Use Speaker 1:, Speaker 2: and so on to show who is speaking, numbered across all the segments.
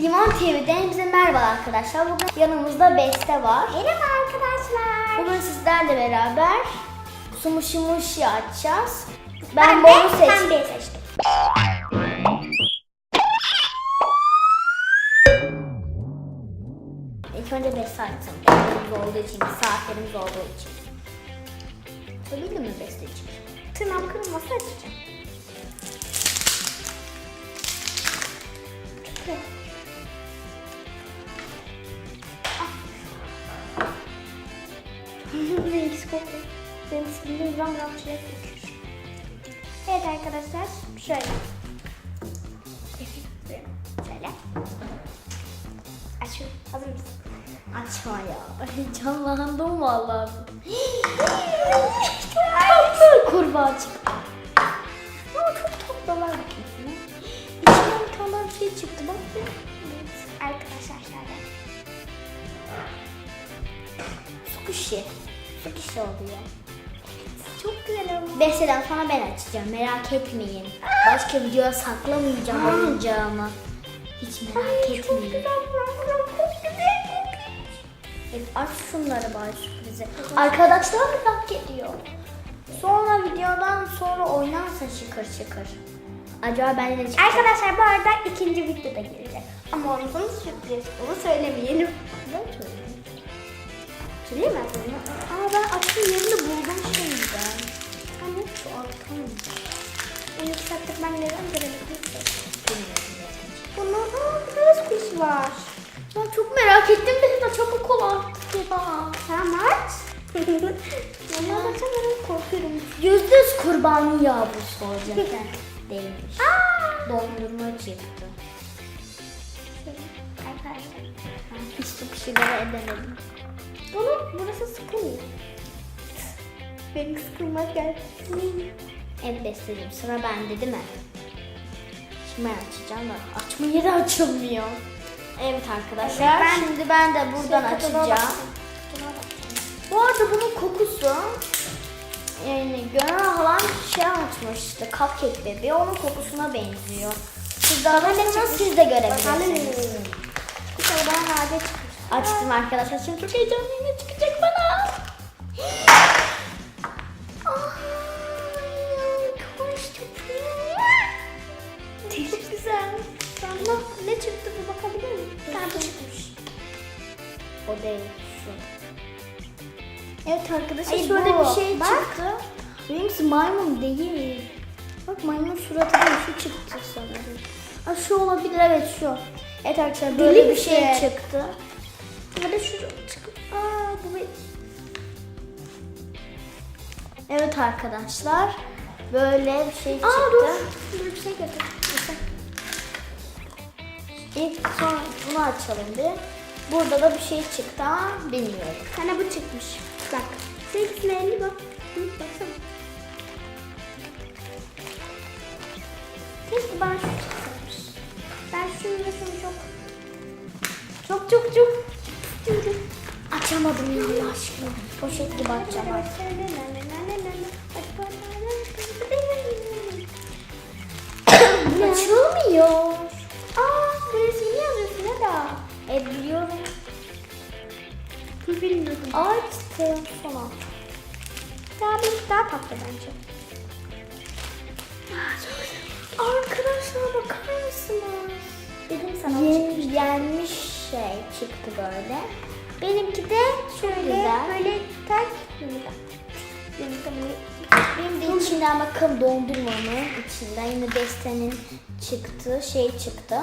Speaker 1: Limon TV'den hepinize merhaba arkadaşlar. Bugün yanımızda Beste var.
Speaker 2: Merhaba arkadaşlar.
Speaker 1: Bugün sizlerle beraber Sumuşi Muşi açacağız.
Speaker 2: Ben,
Speaker 1: Ben, bunu seçtim.
Speaker 2: pembeyi seçtim.
Speaker 1: İlk önce Beste açsın. Vaktimiz olduğu için, saatlerimiz olduğu için. Söyledi mi Besteciğim?
Speaker 2: Tırnağım kırılması açacağım. Çok ram ram çilek kokuyor. Evet arkadaşlar şöyle. Şöyle. Açıyorum. Hazır mısın?
Speaker 1: Açma ya. Heyecanlandım vallahi.
Speaker 2: Tatlı
Speaker 1: Kurbağa çıktı.
Speaker 2: Ama çok tatlılar bakıyorsun. İçinden bir tane bir şey çıktı bak. Evet, arkadaşlar şöyle.
Speaker 1: Sukuşi. Sukuşi oluyor.
Speaker 2: Çok güzel ama.
Speaker 1: Beste'den sonra ben açacağım. Merak etmeyin. Başka videoya saklamayacağım oyuncağımı. Hiç merak
Speaker 2: Çok
Speaker 1: etmeyin.
Speaker 2: güzel. Ram ram çok güzel.
Speaker 1: Evet, aç şunları bari sürprizi. Arkadaşlar merak ediyor. Sonra videodan sonra oynarsa şıkır şıkır. Acaba ben ne çıkacak?
Speaker 2: Arkadaşlar bu arada ikinci videoda gelecek. Ama onun sürpriz. Onu söylemeyelim.
Speaker 1: Ben söyleyeyim.
Speaker 2: Söyleyeyim mi ben bunu?
Speaker 1: Aa ben açma yerini buldum şimdiden.
Speaker 2: Hani
Speaker 1: Şu mı?
Speaker 2: onu sattık ben neden göremedim.
Speaker 1: Bilmiyorum zaten.
Speaker 2: Bunu aa da kuş var.
Speaker 1: Ben çok merak ettim de çabuk ol artık ya.
Speaker 2: Tamam aç. Baksana ben korkuyorum.
Speaker 1: Yüzde yüz kurbanlı yavrusu olacak. Değilmiş.
Speaker 2: Aa!
Speaker 1: Dondurma çıktı.
Speaker 2: Arkadaşlar.
Speaker 1: Hiç sıkışıları edemedim.
Speaker 2: Bunu burası sıkılmıyor. Benim sıkılmak geldi.
Speaker 1: Evet Besteciğim sıra bende değil mi? Şimdi ben açacağım da açma yeri açılmıyor. Evet arkadaşlar
Speaker 2: ben-
Speaker 1: şimdi ben de buradan
Speaker 2: Şöyle tadına
Speaker 1: açacağım. Bu arada bunun kokusu yani Gönül halam şey açmıştı cupcake bebeği onun kokusuna benziyor. Siz de alırsanız siz de görebilirsiniz.
Speaker 2: Bir tane daha nade çıkmış.
Speaker 1: Açtım arkadaşlar şimdi çok heyecanlıyım ne çıkacak bana. Çok
Speaker 2: güzel. Sana ne çıktı bir bakabilir miyim? Bu çıkmış.
Speaker 1: O değil şu.
Speaker 2: Evet arkadaşlar
Speaker 1: Ay şöyle bir şey
Speaker 2: Bak.
Speaker 1: çıktı. Benimkisi maymun değil. Bak maymun suratı değil şu çıktı sanırım. Ha şu olabilir evet şu. Evet arkadaşlar böyle
Speaker 2: Deli
Speaker 1: bir şey
Speaker 2: misin?
Speaker 1: çıktı.
Speaker 2: Böyle şu çıkıp. Aa bu bir.
Speaker 1: Evet arkadaşlar böyle bir şey çıktı.
Speaker 2: Aa dur. Dur bir şey getir.
Speaker 1: İlk son bunu açalım bir. Burada da bir şey çıktı ama bilmiyorum.
Speaker 2: Sana bu çıkmış. Bak. Senin elini bak. Hı, baksana. Keşke bana şu çıksaymış. Ben şunu çok çok çok çok çok
Speaker 1: Açamadım ya aşkım. Poşet gibi açacağım artık. Açılmıyor.
Speaker 2: Aa, resmini yazıyorsun ya da.
Speaker 1: E biliyorum.
Speaker 2: Bilmiyordum.
Speaker 1: Açtım sonra.
Speaker 2: Daha bir daha tatlı bence.
Speaker 1: Arkadaşlar bakar mısınız?
Speaker 2: Dedim sana.
Speaker 1: Yen, yenmiş şey çıktı böyle.
Speaker 2: Benimki de şöyle
Speaker 1: güzel.
Speaker 2: böyle ters yumurta.
Speaker 1: Benim de içinden bakın dondurmanın içinden yine Beste'nin çıktığı şey çıktı.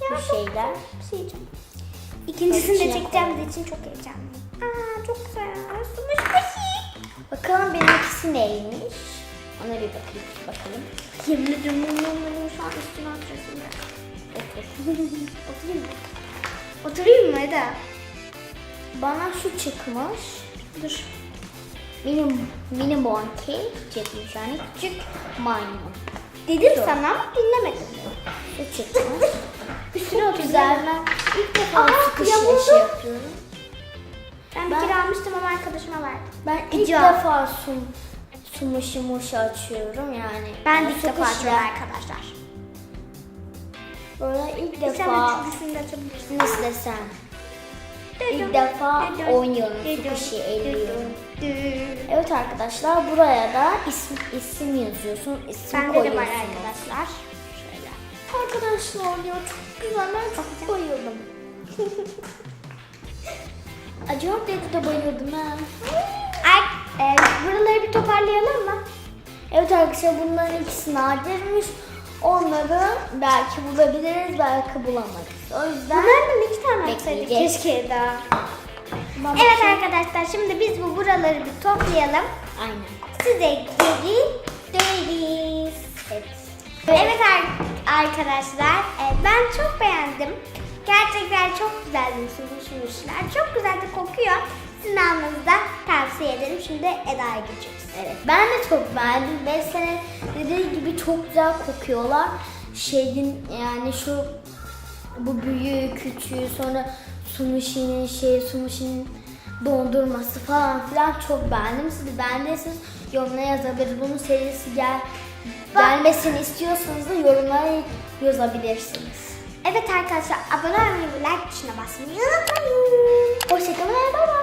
Speaker 1: Bu şeyler.
Speaker 2: Şey çok. İkincisini de
Speaker 1: İçine
Speaker 2: çekeceğimiz için çok heyecanlıyım. Aa çok güzel. Sumuş kuşi.
Speaker 1: Bakalım benimkisi neymiş? Ona bir bakayım. Bakalım.
Speaker 2: Yemin ediyorum mumlarımı şu an üstüne oturuyorsun.
Speaker 1: Otur.
Speaker 2: Oturayım mı? Oturayım mı Eda?
Speaker 1: Bana şu çıkmış.
Speaker 2: Dur.
Speaker 1: Mini, mini monkey çıkmış yani küçük maymun.
Speaker 2: Dedim
Speaker 1: Dur.
Speaker 2: sana ama dinlemedin.
Speaker 1: Şu çıkmış.
Speaker 2: Üstüne
Speaker 1: Çok
Speaker 2: otur.
Speaker 1: güzel. Ben ilk defa
Speaker 2: Aa,
Speaker 1: sıkış
Speaker 2: ya
Speaker 1: yaşı yapıyorum.
Speaker 2: Ben bir
Speaker 1: Ben-
Speaker 2: kere almıştım ama arkadaşıma verdim.
Speaker 1: Ben ilk
Speaker 2: Güzel.
Speaker 1: defa sum, sumuşu muşu açıyorum yani.
Speaker 2: Ben de ilk defa açıyorum arkadaşlar.
Speaker 1: Böyle ilk
Speaker 2: Sen
Speaker 1: defa
Speaker 2: üçüncüsünü de açabilirsin.
Speaker 1: nasıl desem ilk defa oynuyorum Sukuşi elliyorum. Evet arkadaşlar buraya da isim, isim yazıyorsun. isim
Speaker 2: Bende de var arkadaşlar. Şöyle.
Speaker 1: Arkadaşlar ya çok güzel ben çok bayıldım. Acıyor dedi de bayıldım ha.
Speaker 2: Ay, e, buraları bir toparlayalım mı?
Speaker 1: Evet arkadaşlar bunların ikisi nadirmiş. Onları belki bulabiliriz belki bulamayız. O yüzden
Speaker 2: Bunlardan iki tane
Speaker 1: Bekleyeceğiz.
Speaker 2: keşke daha. Evet
Speaker 1: şey-
Speaker 2: arkadaşlar şimdi biz bu buraları bir toplayalım.
Speaker 1: Aynen.
Speaker 2: Size geri döneriz.
Speaker 1: Evet.
Speaker 2: Evet ar- arkadaşlar ben çok beğendim. Gerçekten çok güzel düşünmüşler. Çok güzel de kokuyor. Sizin almanızı da tavsiye ederim. Şimdi Eda'ya geçiyoruz.
Speaker 1: Evet ben de çok beğendim. 5 sene çok güzel kokuyorlar. Şeyin yani şu bu büyüğü küçüğü sonra sumushi'nin şey sumushi'nin dondurması falan filan çok beğendim. Siz de beğendiyseniz yorumlara yazabilirsiniz. Bunun serisi gel gelmesini istiyorsanız da yorumlara yazabilirsiniz.
Speaker 2: Evet arkadaşlar abone olmayı ve like tuşuna basmayı unutmayın.
Speaker 1: Hoşçakalın. Bay bay.